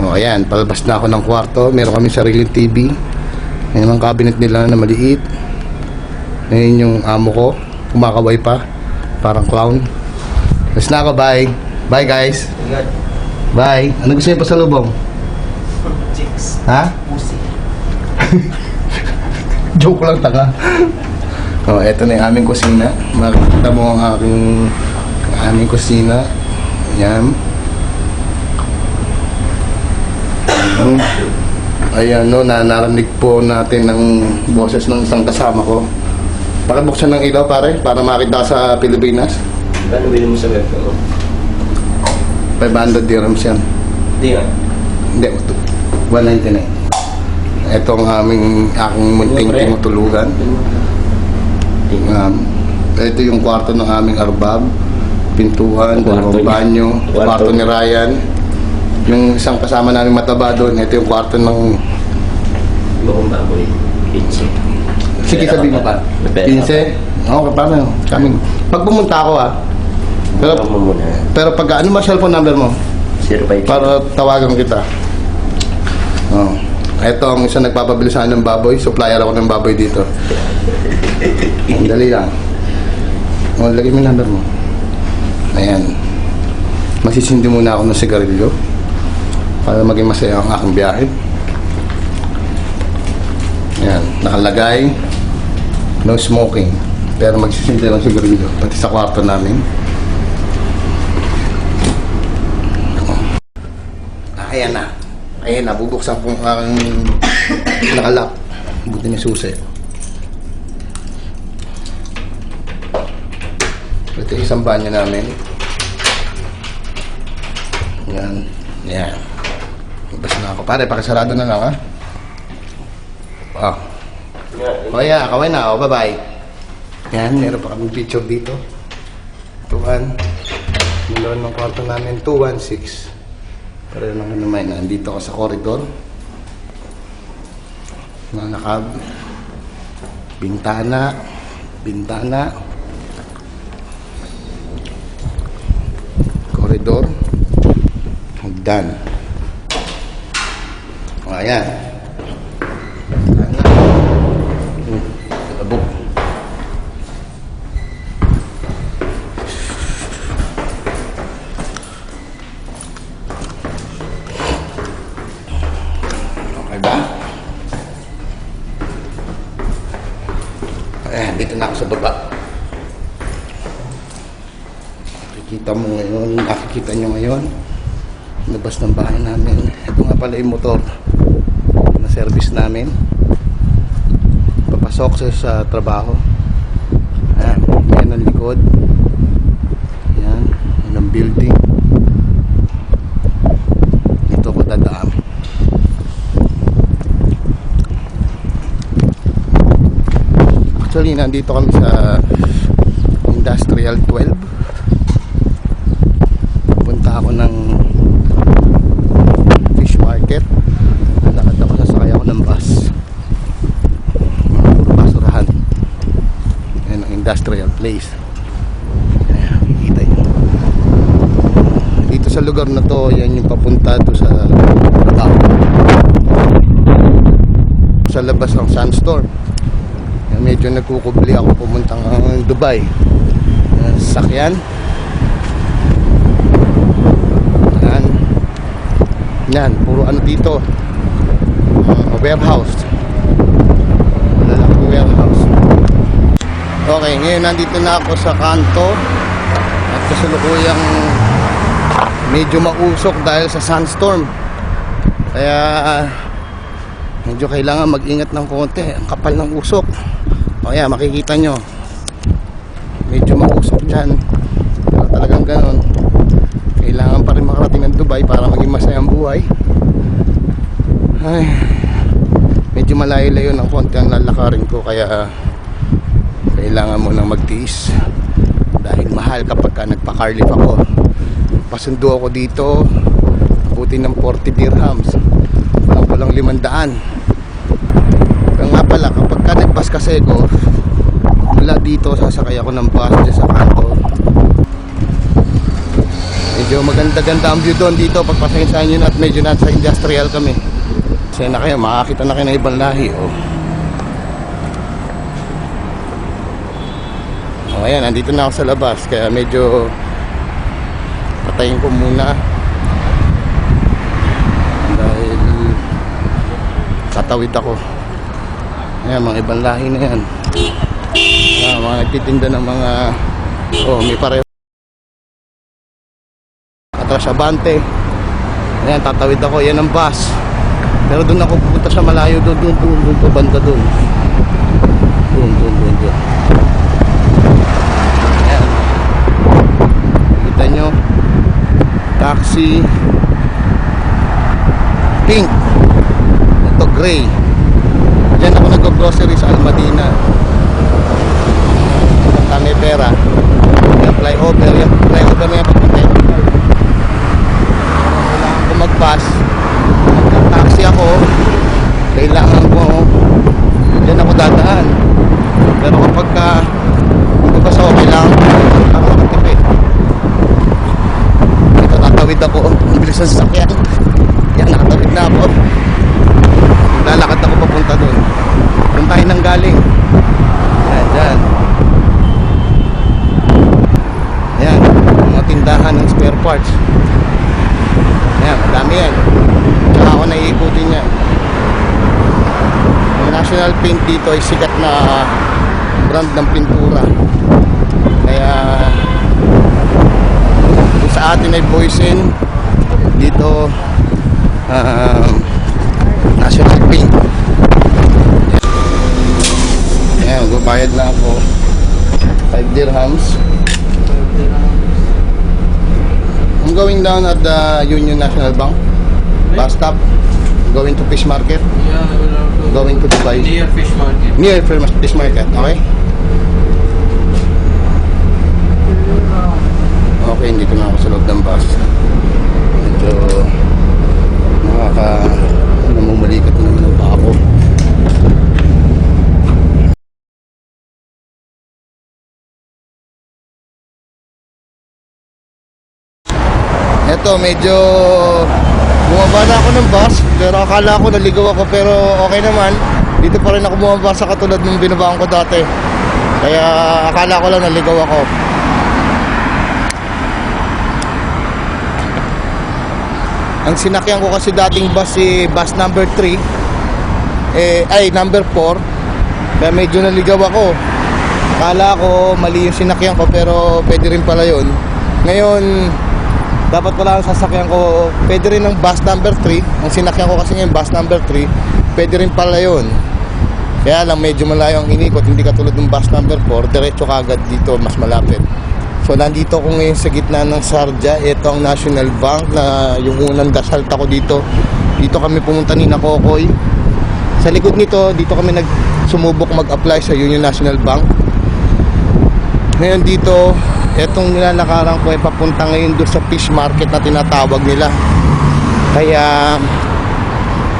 O, ayan, palabas na ako ng kwarto. Meron kami sariling TV. Ayan ang cabinet nila na maliit. Ayan yung amo ko. Kumakaway pa. Parang clown. Tapos na ako, bye. Bye, guys. Bye. Ano gusto niyo pa sa lubong? Chicks. Ha? Pussy. Joke lang, tanga. oh, eto na yung aming kusina. Makikita mo ang aking aming kusina. Yan. Ano? Ayan, no, na narinig po natin ng boses ng isang kasama ko. Pakibuksan ng ilaw, pare, para makita sa Pilipinas. Paano bilhin mo sa webcam mo? 500 dirhams yan. Hindi nga. Hindi, 199. Ito ang aming aking munting tinutulugan. Um, ito yung kwarto ng aming arbab, pintuan, Kwarto dalawang banyo, Kwarto. kwarto ni Ryan. Yung isang kasama namin mataba doon, ito yung kwarto ng... Bakong baboy. Pinsi. Sige, sabihin mo pa. Pinse? Oo, okay, paano? Kaming. Pag pumunta ako ah. Pero, Pero pag ano ba cellphone number mo? 05. Para tawagan kita. Oh. Ito ang isa nagpapabili sa ng baboy. Supplier ako ng baboy dito. Ang Dali lang. O, lagay mo yung number mo. Ayan. Masisindi muna ako ng sigarilyo para maging masaya ang aking biyahe. Ayan. Nakalagay. No smoking. Pero magsisindi ng sigarilyo. Pati sa kwarto namin. Ayan na. Ayan na, bubuksan ko ang nakalap. Buti ni susi. Ito isang banyo namin. Yan. Yan. Ako. Pare, pakisarado na lang, ha? Ah. O, yeah, kaway na. O, bye-bye. Yan, meron pa kami picture dito. Tuwan. Meron ng kwarto namin, 216. Pero naman naman, nandito ako sa corridor. Nanakab. Bintana. Bintana. Corridor. Hagdan. O, ayan. Bintana. Hmm, Labog. Okay ba? Ayan, dito na sa baba. Nakikita mo ngayon, nakikita nyo ngayon. Labas ng bahay namin. Ito nga pala yung motor na service namin. Papasok sa, sa trabaho. Ayan, yan ang likod. Yan, yan ang building. Dito ako dadaan. Actually, nandito kami sa Industrial 12. Punta ako ng fish market. Nalakad ako, sasakay ako ng bus. Puro basurahan. Yan ang industrial place. Ayan, makikita yun. Dito sa lugar na to, yan yung papunta to sa trabaho. Sa labas ng Sandstorm. Yan, medyo nagkukubli ako pumuntang Dubai. Yan, sakyan. Yan. Yan, puro ano dito. Uh, warehouse. Malalaking warehouse. Okay, ngayon nandito na ako sa kanto. At kasalukuyang medyo mausok dahil sa sandstorm. Kaya medyo kailangan mag-ingat ng konti. Ang kapal ng usok. O yan, makikita nyo. Medyo mausok dyan. Pero talagang ganon. Kailangan pa rin makarating ng Dubai para maging masayang buhay. Ay, medyo malayo-layo ng konti ang lalakarin ko kaya kailangan mo nang magtiis dahil mahal kapag ka nagpa-carlip ako pasundo ako dito buti ng 40 dirhams walang walang limandaan kaya nga pala kapag ka nagbas kasego mula dito sasakay ako ng bus dyan sa kanto Medyo maganda-ganda ang view doon dito. Pagpasensyahan nyo na at medyo nasa industrial kami. Kasi kayo, makakita na kayo ng ibang lahi. Oh. Oh, ayan, andito na ako sa labas. Kaya medyo patayin ko muna. Dahil katawid ako. Ayan, mga ibang lahi na yan. Ah, mga nagtitinda ng mga... Oh, may pareho. Atras Abante. Ayan, tatawid ako. Yan ang bus. Pero doon ako pupunta sa malayo. Doon, doon, doon, doon, doon, banda doon. Doon, doon, doon, doon. Ayan. Kita nyo. Taxi. Pink. Ito gray. Diyan ako nag-grocery sa Almadina. Kami pera. Yung flyover, yung flyover na yung papunta yun. Kailangan ko mag-bus. Taxi ako. Kailangan ko diyan ako dadaan. Pero kapag ka magbabas ako, kailangan ko ako makatipid. Ito, tatawid ako. Ang bilis ng sasakyan. Yan, nakatawid na ako. Lalakad ako papunta doon. Doon tayo nang galing. Yan, dyan. Yan, mga tindahan ng spare parts. Yan, madami yan. Tsaka ako naiikutin yan. Ang National Dito ay sikat na brand ng pintura. Kaya sa atin ay Boysen, dito um, National Paint. Ayan, magbabayad na ako. 5 dirhams. I'm going down at the Union National Bank. Bus stop. Going to Fish Market. Yeah, Dubai. near fish market. Near Fish Market. Okay? Okay, dito na ako sa loob ng bus. Medyo nakaka namumulikat na naman ang paa ko. Eto, medyo bumaba na ako ng bus, pero akala ko naligaw ako, pero okay naman. Dito pa rin ako bumaba sa katulad ng binabaan ko dati. Kaya akala ko lang naligaw ako. Ang sinakyan ko kasi dating bus si bus number 3 eh, ay number 4 kaya medyo naligaw ako. Akala ko mali yung sinakyan ko pero pwede rin pala yun. Ngayon dapat pala ang sasakyan ko pwede rin ng bus number 3 ang sinakyan ko kasi ngayon bus number 3 pwede rin pala yun kaya lang medyo malayo ang inikot hindi katulad ng bus number 4 diretso kagad dito mas malapit So nandito ako ngayon sa gitna ng Sarja. Ito ang National Bank na yung unang dasal ko dito. Dito kami pumunta ni Nakokoy. Sa likod nito, dito kami nagsumubok mag-apply sa Union National Bank. Ngayon dito, etong nilalakaran ko ay papunta ngayon doon sa fish market na tinatawag nila. Kaya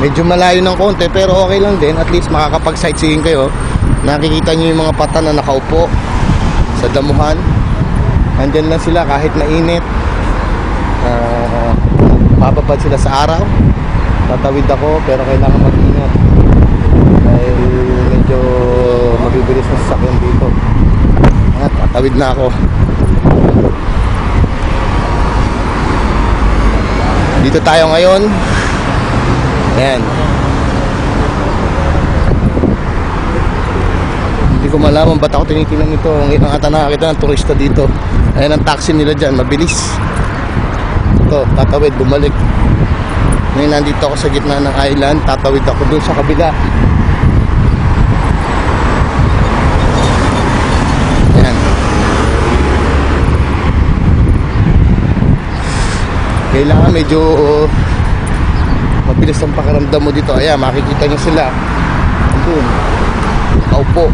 medyo malayo ng konti pero okay lang din. At least makakapag-sightseeing kayo. Nakikita nyo yung mga pata na nakaupo sa damuhan. Andyan lang sila kahit mainit. Uh, mapapad sila sa araw. Tatawid ako pero kailangan mag-ingat. Dahil medyo mabibilis na sasakyan dito. At tatawid na ako. Dito tayo ngayon. Ayan. Hindi ko malaman ba't ako tinitingnan nito. Ngayon ata nakakita ng turista dito. Ayan ang taxi nila dyan, mabilis. Ito, tatawid, bumalik. Ngayon nandito ako sa gitna ng island, tatawid ako dun sa kabila. Ayan. Kailangan medyo mabilis ang pakiramdam mo dito. Ayan, makikita nyo sila. Doon. Kaupo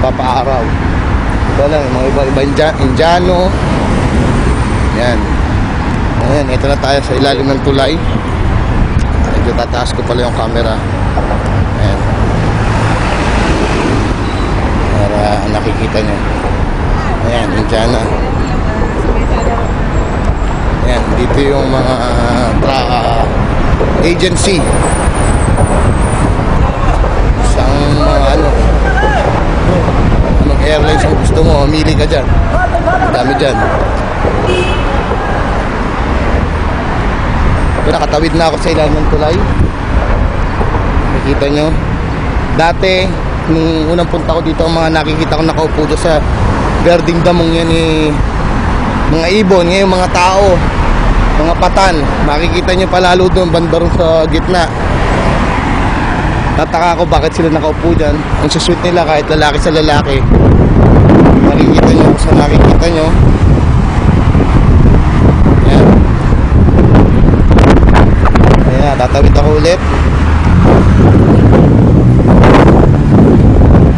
papaaraw. Ito lang, mga iba-iba India- Indiano. Yan. Ayan, ito na tayo sa ilalim ng tulay. Medyo tataas ko pala yung camera. Ayan. Para nakikita nyo. Ayan, Indiana. Ayan, dito yung mga tra- agency. Isang mga ano, anong airlines ang gusto mo, mamili ka dyan. Dami dyan. Pero nakatawid na ako sa ilalim ng tulay. Nakikita nyo. Dati, nung unang punta ko dito, ang mga nakikita ko nakaupo doon sa Garding Damong yan eh, mga ibon, ngayon mga tao, mga patan. Makikita nyo palalo doon, banda sa gitna. Tataka ako bakit sila nakaupo dyan. Ang susweet nila kahit lalaki sa lalaki. Makikita nyo saan nakikita nyo. Ayan. Ayan, tatawid ako ulit.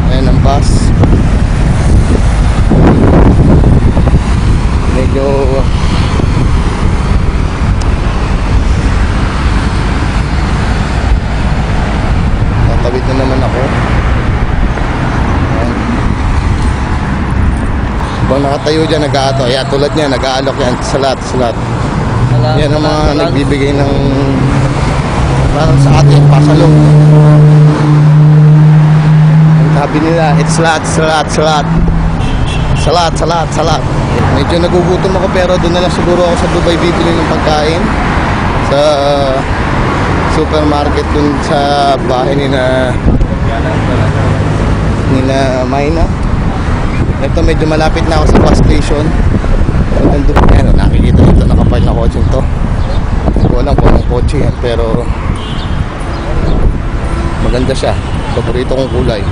Ayan ang bus. Medyo tatawid na naman ako. Ayan. Habang nakatayo dyan, nag-aato. Ayan, tulad niya, nag-aalok yan sa lahat, sa lahat. Yan ang mga nagbibigay ng parang sa atin, pasalong. Ang sabi nila, it's lot, salat, salat. Salat, salat, salat. Medyo nagugutom ako pero doon na lang siguro ako sa Dubai bibili ng pagkain. Sa uh, supermarket dun sa bahay ni na ni na Mayna. Ito medyo malapit na ako sa bus station. Nandun, ayan, nakikita nito, nakapark na kotse to. Hindi ko alam kung anong kotse yan, pero maganda siya. Paborito kong kulay.